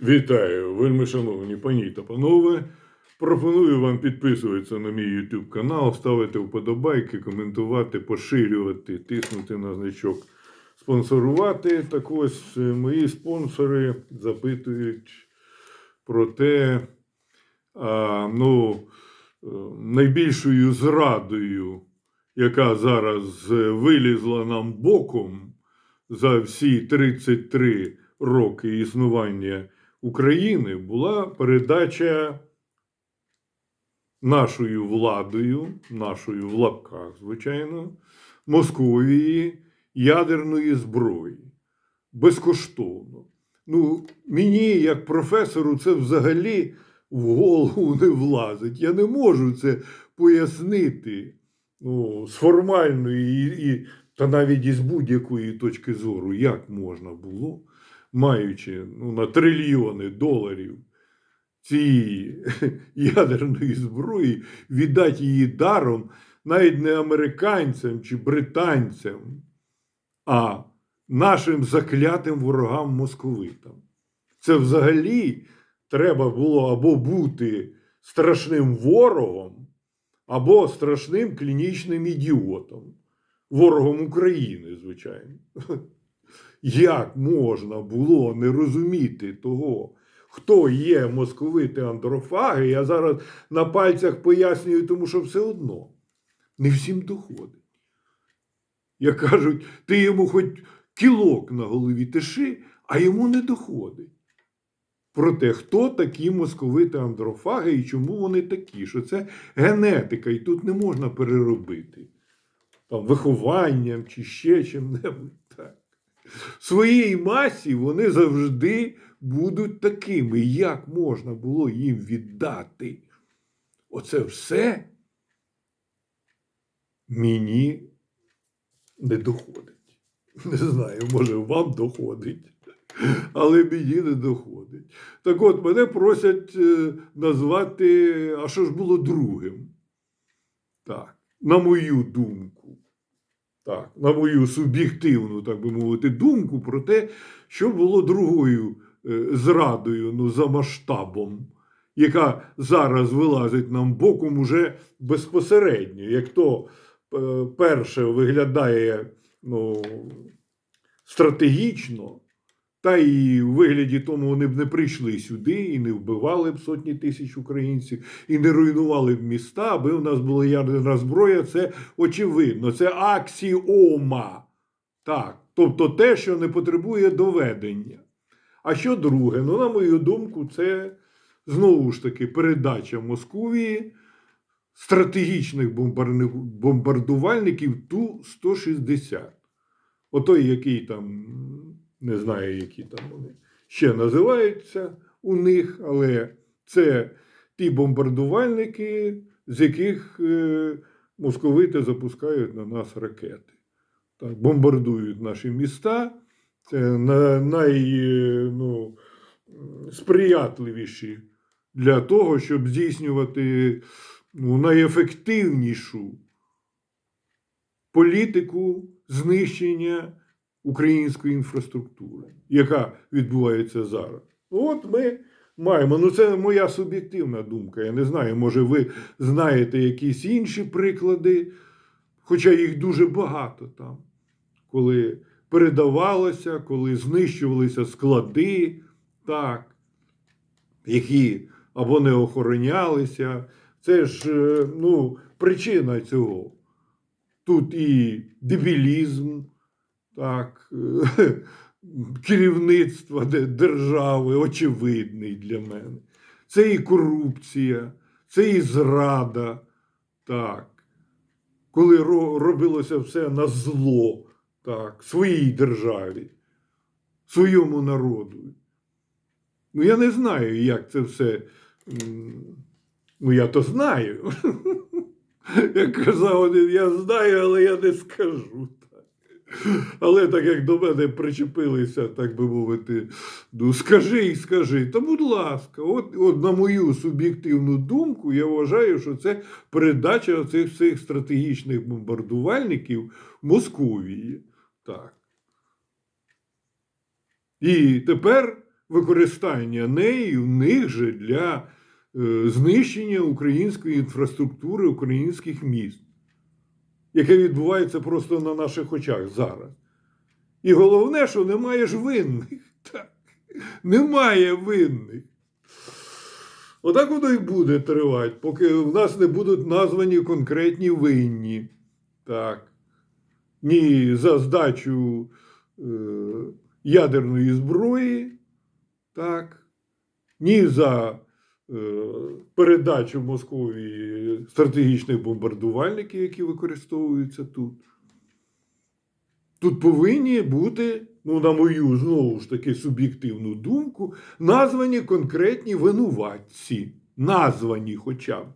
Вітаю, вельми шановні пані та панове. Пропоную вам підписуватися на мій YouTube канал, ставити вподобайки, коментувати, поширювати, тиснути на значок спонсорувати. Так ось е, мої спонсори запитують про те, а, ну, е, найбільшою зрадою, яка зараз е, вилізла нам боком за всі 33 роки існування України, була передача нашою владою, нашою в лапках, звичайно, Московії ядерної зброї. Безкоштовно. Ну, мені, як професору, це взагалі в голову не влазить. Я не можу це пояснити ну, з формальної і, і, та навіть із будь-якої точки зору, як можна було, маючи ну, на трильйони доларів цієї ядерної зброї, віддати її даром навіть не американцям чи британцям, а нашим заклятим ворогам московитам. Це взагалі треба було або бути страшним ворогом, або страшним клінічним ідіотом, ворогом України, звичайно. Як можна було не розуміти того, хто є московити андрофаги? Я зараз на пальцях пояснюю, тому що все одно не всім доходить. Як кажуть, ти йому хоч кілок на голові тиши, а йому не доходить. Про те, хто такі московити андрофаги і чому вони такі, що це генетика, і тут не можна переробити. Там, вихованням чи ще чим-небудь. В своїй масі вони завжди будуть такими. Як можна було їм віддати? Оце все мені не доходить. Не знаю, може, вам доходить, але мені не доходить. Так от, мене просять е, назвати, а що ж було другим? Так, на мою думку. Так, на мою суб'єктивну, так би мовити, думку про те, що було другою е, зрадою ну, за масштабом, яка зараз вилазить нам боком уже безпосередньо. Як то е, перше виглядає ну, стратегічно, та і в вигляді тому вони б не прийшли сюди і не вбивали б сотні тисяч українців, і не руйнували б міста, аби у нас була ядерна зброя, це очевидно, це аксіома. Так, тобто те, що не потребує доведення. А що друге? Ну, на мою думку, це знову ж таки передача Московії стратегічних бомбардувальників Ту-160. Отой, який там, не знаю, які там вони ще називаються у них, але це ті бомбардувальники, з яких е, московити запускають на нас ракети. Так, бомбардують наші міста. Це на, най, е, ну, для того, щоб здійснювати ну, найефективнішу політику знищення української інфраструктури, яка відбувається зараз. От ми маємо. Ну, це моя суб'єктивна думка. Я не знаю, може, ви знаєте якісь інші приклади, хоча їх дуже багато там, коли передавалося, коли знищувалися склади, так, які або не охоронялися. Це ж е, ну, причина цього. Тут і дебілізм, так, е, керівництва держави очевидний для мене. Це і корупція, це і зрада. Так. Коли робилося все на зло, так, своїй державі, своєму народу. Ну, я не знаю, як це все. Ну, я то знаю. Як казав я знаю, але я не скажу. Але так як до мене причепилися, так би мовити, ну скажи і скажи. Та будь ласка, от, от на мою суб'єктивну думку, я вважаю, що це передача цих всіх стратегічних бомбардувальників Московії. Так. І тепер використання неї в них же для е, знищення української інфраструктури, українських міст, яке відбувається просто на наших очах зараз. І головне, що немає ж винних. Так. Немає винних. Отак воно і буде тривати, поки в нас не будуть названі конкретні винні. Так. Ні за здачу е, ядерної зброї, так, ні за передачу Московії стратегічних бомбардувальників, які використовуються тут. Тут повинні бути, ну, на мою знову ж таки суб'єктивну думку, названі конкретні винуватці. Названі хоча б.